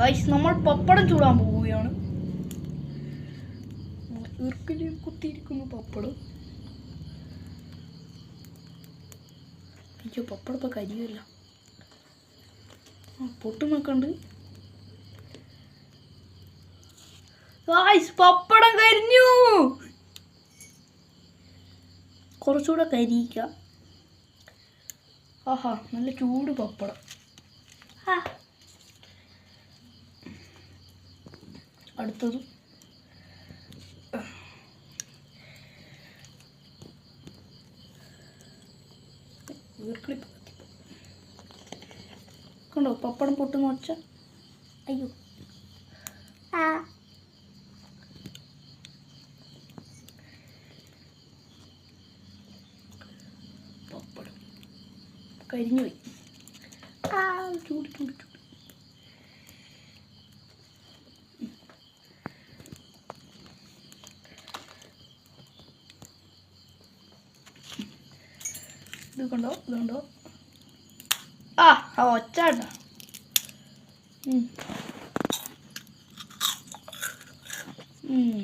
Guys നമ്മൾ പപ്പടം ചൂടാൻ പോവുകയാണ്. കുത്തിയിരിക്കുന്നു പപ്പടം. അയ്യോ പപ്പടം ഇപ്പൊ കരിയല്ല ആ പപ്പടം കരിഞ്ഞു. കുറച്ചുകൂടെ കരിയിക്കാം. ആഹാ നല്ല ചൂട് പപ്പടം. ആ. അടുത്തത്. കത്തിപ്പോ. കണ്ടോ? പപ്പടം പൊട്ടുന്ന ഒച്ച അയ്യോ. ആ. പപ്പടം കരിഞ്ഞു പോയി. ആ. ചൂട് ചൂട് ചൂട്. ഇത് കണ്ടോ ആ ആ കേട്ടോ ഉം. ഉം.